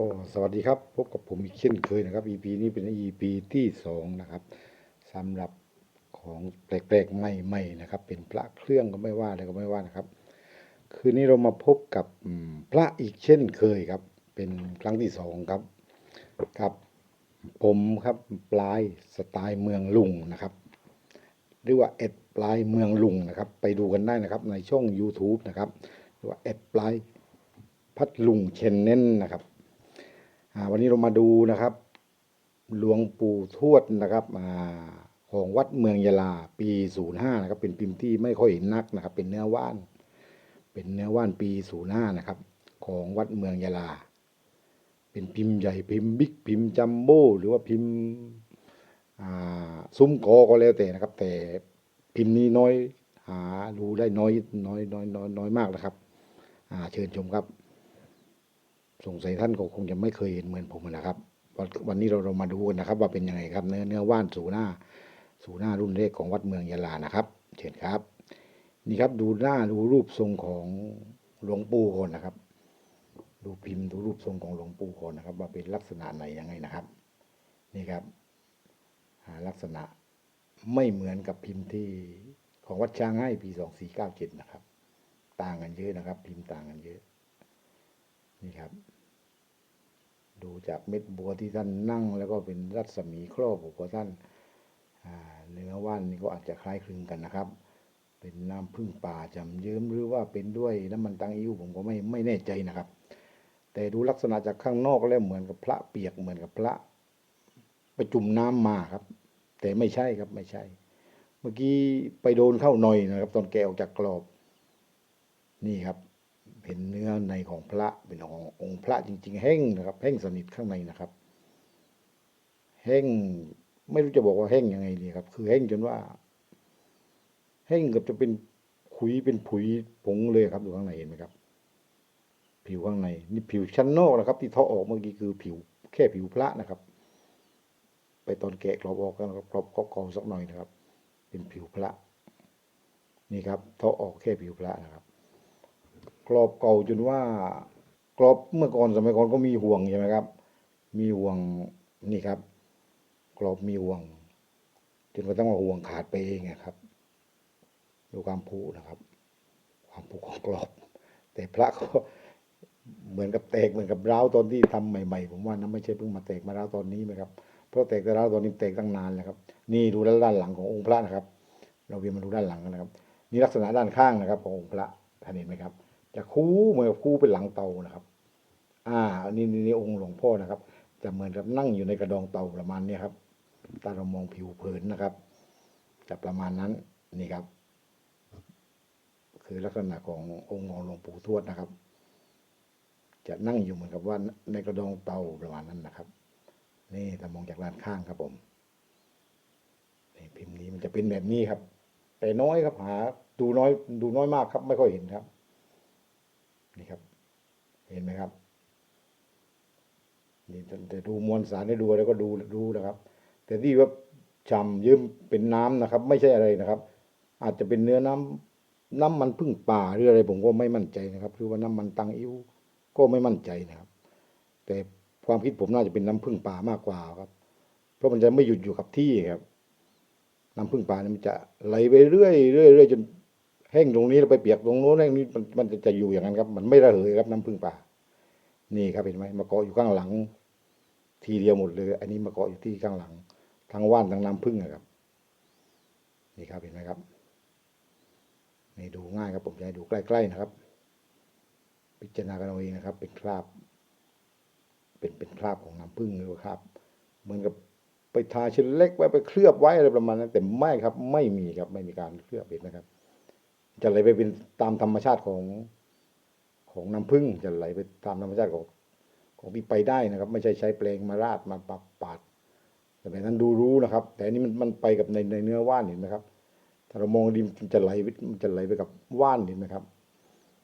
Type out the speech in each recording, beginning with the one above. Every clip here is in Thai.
ก็สวัสดีครับพบกับผมอีกเช่นเคยนะครับ EP นี้เป็น EP ที่สองนะครับสำหรับของแปลกๆใหม่ๆนะครับ เป็นพระเครื่องก็ไม่ว่าอะไรก็ไม่ว่านะครับ คืนนี้เรามาพบกับพระอีกเช่นเคยครับ เป็นครั้งที่สองครับครับผมครับปลายสไตล์เมืองลุงนะครับเรียกว่าเอ็ดปลายเมืองลุงนะครับ ไปดูกันได้นะครับในช่อง YouTube นะครับเรียกว่าเอ็ดปลายพัดลุงเชนเน้นนะครับ วันนี้เรามาดูนะครับ หลวงปู่ทวดนะครับอของวัดเมืองยะลาปี 05 นะครับ เป็นพิมพ์ที่ไม่ค่อยเห็นนักนะครับ เป็นเนื้อว่าน เป็นเนื้อว่านปี 05 นะครับ ของวัดเมืองยะลา เป็นพิมพ์ใหญ่พิมพ์บิ๊กพิมพ์จัมโบ้หรือว่าพิมพ์ซุ้มกอก็แล้วแต่นะครับ แต่พิมพ์นี้น้อยหาดูได้น้อยน้อยน้อยน้อยน้อยมากนะครับเชิญชมครับ สงสัยท่านก็คงจะไม่เคยเห็นเหมือนผมนะครับวันนี้เราเรามาดูกันนะครับ ว่าเป็นยังไงครับ เนื้อเนื้อว่านสูหน้า สูหน้ารุ่นแรกของวัดเมืองยะลานะครับเชิญครับ นี่ครับดูหน้าดูรูปทรงของหลวงปู่ก่อนนะครับ ดูพิมพ์ดูรูปทรงของหลวงปู่ก่อนนะครับ ว่าเป็นลักษณะไหนยังไงนะครับ นี่ครับลักษณะไม่เหมือนกับพิมพ์ที่ของวัดช้างให้ปีสองสี่เก้าเจ็ดนะครับ ต่างกันเยอะนะครับ พิมพ์ต่างกันเยอะ นี่ครับ จากเม็ดบัวที่ท่านนั่ง แล้วก็เป็นรัศมีครอบหัวท่านเนื้อว่านนี่ก็อาจจะคล้ายคลึงกันนะครับ เป็นน้ำพึ่งป่าจำเยิ้มหรือว่าเป็นด้วยน้ำมันตังอิ้วผมก็ไม่ไม่แน่ใจนะครับ แต่ดูลักษณะจากข้างนอกแล้วเหมือนกับพระเปียกเหมือนกับพระไปจุ่มน้ำมาครับ แต่ไม่ใช่ครับไม่ใช่ เมื่อกี้ไปโดนเข้าหน่อยนะครับ ตอนแกะออกจากกรอบ นี่ครับ เห็นเนื้อในของพระเป็นขององค์พระจริง ๆ แห้งนะครับแห้งสนิทข้างในนะครับ แห้งไม่รู้จะบอกว่าแห้งยังไงดีครับ คือแห้งจนว่า แห้งเกับจะเป็นขุยเป็นผุยผงเลยครับดูข้างในเห็นไหมครับ ผิวข้างในนี่ผิวชั้นนอกนะครับ ที่เทาออกเมื่อกี้คือผิวแค่ผิวพระนะครับ ไปตอนแกะกรอบออกก็กรอบกรอบกรอบสักหน่อยนะครับ เป็นผิวพระ นี่ครับเทาออกแค่ผิวพระนะครับ กรอบเก่าจนว่ากรอบเมื่อก่อนสมัยก่อนก็มีห่วงใช่ไหมครับ มีห่วงนี่ครับ กรอบมีห่วงจนกระทั่งว่าห่วงขาดไปเองอะครับดูความผุนะครับ ความผุของกรอบ แต่พระก็เหมือนกับแตกเหมือนกับร้าวตอนที่ทำใหม่ๆ ผมว่านะไม่ใช่เพิ่งมาแตกมาร้าวตอนนี้นะครับเพราะแตกแต่ร้าวตอนนี้แตกตั้งนานแล้วครับ นี่ดูด้านด้านหลังขององค์พระนะครับ เราเวียนมาดูด้านหลังกันนะครับ นี่ลักษณะด้านข้างนะครับ ขององค์พระท่านเห็นไหมครับ จะคู่เหมือนกับคู่เป็นหลังเตานะครับ อ่าอันนี้นนี่องค์หลวงพ่อนะครับ จะเหมือนกับนั่งอยู่ในกระดองเตาประมาณนี้ครับถ้าเรามองผิวเผินนะครับ จะประมาณนั้นนี่ครับ คือลักษณะขององค์ของหลวงปู่ทวดนะครับ จะนั่งอยู่เหมือนกับว่าในกระดองเตาประมาณนั้นนะครับ นี่ถ้ามองจากด้านข้างครับผมนี่พิมพ์นี้มันจะเป็นแบบนี้ครับ แต่น้อยครับหา ดูน้อย ดูน้อยมากครับ ไม่ค่อยเห็นครับ นี่ครับ เห็นไหมครับนี่แต่ดูมวลสารได้ดูแล้วก็ดูดูนะครับ แต่ที่ว่าฉ่ำยิ้มเป็นน้ำนะครับ ไม่ใช่อะไรนะครับ อาจจะเป็นเนื้อน้ำน้ำมันพึ่งป่าหรืออะไรผมก็ไม่มั่นใจนะครับหรือว่าน้ำมันตังอิ้วก็ไม่มั่นใจนะครับ แต่ความคิดผมน่าจะเป็นน้ำพึ่งป่ามากกว่าครับ เพราะมันจะไม่หยุดอยู่กับที่ครับ น้ำพึ่งป่าเนี่ยมันจะไหลไปเรื่อยเรื่อยเรื่อยจน แห้งตรงนี้แล้วไปเปียกตรงโน้นแห้งนี้มันมันจะอยู่อย่างนั้นครับ มันไม่ระเหยครับน้ำพึ่งป่า นี่ครับเห็นไหมมาเกาะอยู่ข้างหลัง ทีเดียวหมดเลย อันนี้มาเกาะอยู่ที่ข้างหลัง ทั้งว่านทั้งน้ำพึ่งอะครับ นี่ครับเห็นไหมครับนี่ดูง่ายครับผมจะให้ดูใกล้ๆนะครับ พิจารณากันเอาเองนะครับ เป็นคราบ เป็นเป็นคราบของน้ำพึ่งหรือคราบเหมือนกับไปทาชิ้นเล็กไว้ไปเคลือบไว้อะไรประมาณนั้นแต่ไม่ครับ ไม่มีครับไม่มีการเคลือบเห็นนะครับ จะไหลไปเป็นตามธรรมชาติของของน้ำพึ่งจะไหลไปตามธรรมชาติของของที่ไปได้นะครับ ไม่ใช่ใช้แปลงมาราดมาปาปาดแต่แบบนั้นดูรู้นะครับ แต่อันนี้มันมันไปกับในในเนื้อว่านเห็นไหมครับถ้าเรามองดีมันจะไหลมันจะไหลไปกับว่านเห็นไหมครับ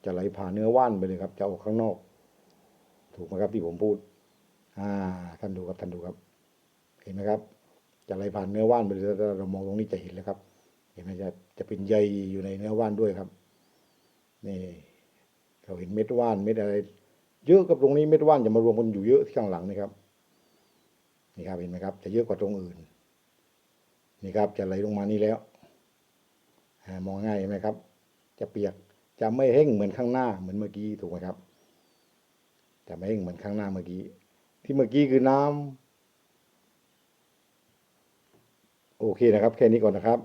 จะไหลผ่านเนื้อว่านไปเลยครับ จะออกข้างนอก ถูกไหมครับที่ผมพูด อ่าท่านดูครับท่านดูครับ เห็นไหมครับ จะไหลผ่านเนื้อว่านไปเลยถ้าเรามองตรงนี้จะเห็นแล้วครับ เห็นไหมจะจะเป็นใยอยู่ในเนื้อว่านด้วยครับ นี่เราเห็นเม็ดว่านเม็ดอะไร เยอะกับตรงนี้เม็ดว่านจะมารวมกันอยู่เยอะที่ข้างหลังนี่ครับ นี่ครับเห็นไหมครับ จะเยอะกว่าตรงอื่น นี่ครับจะไหลลงมานี่แล้วมองง่ายไหมครับ จะเปียกจะไม่เห่งเหมือนข้างหน้าเหมือนเมื่อกี้ถูกไหมครับ จะไม่เห่งเหมือนข้างหน้าเมื่อกี้ ที่เมื่อกี้คือน้ำโอเคนะครับ แค่นี้ก่อนนะครับ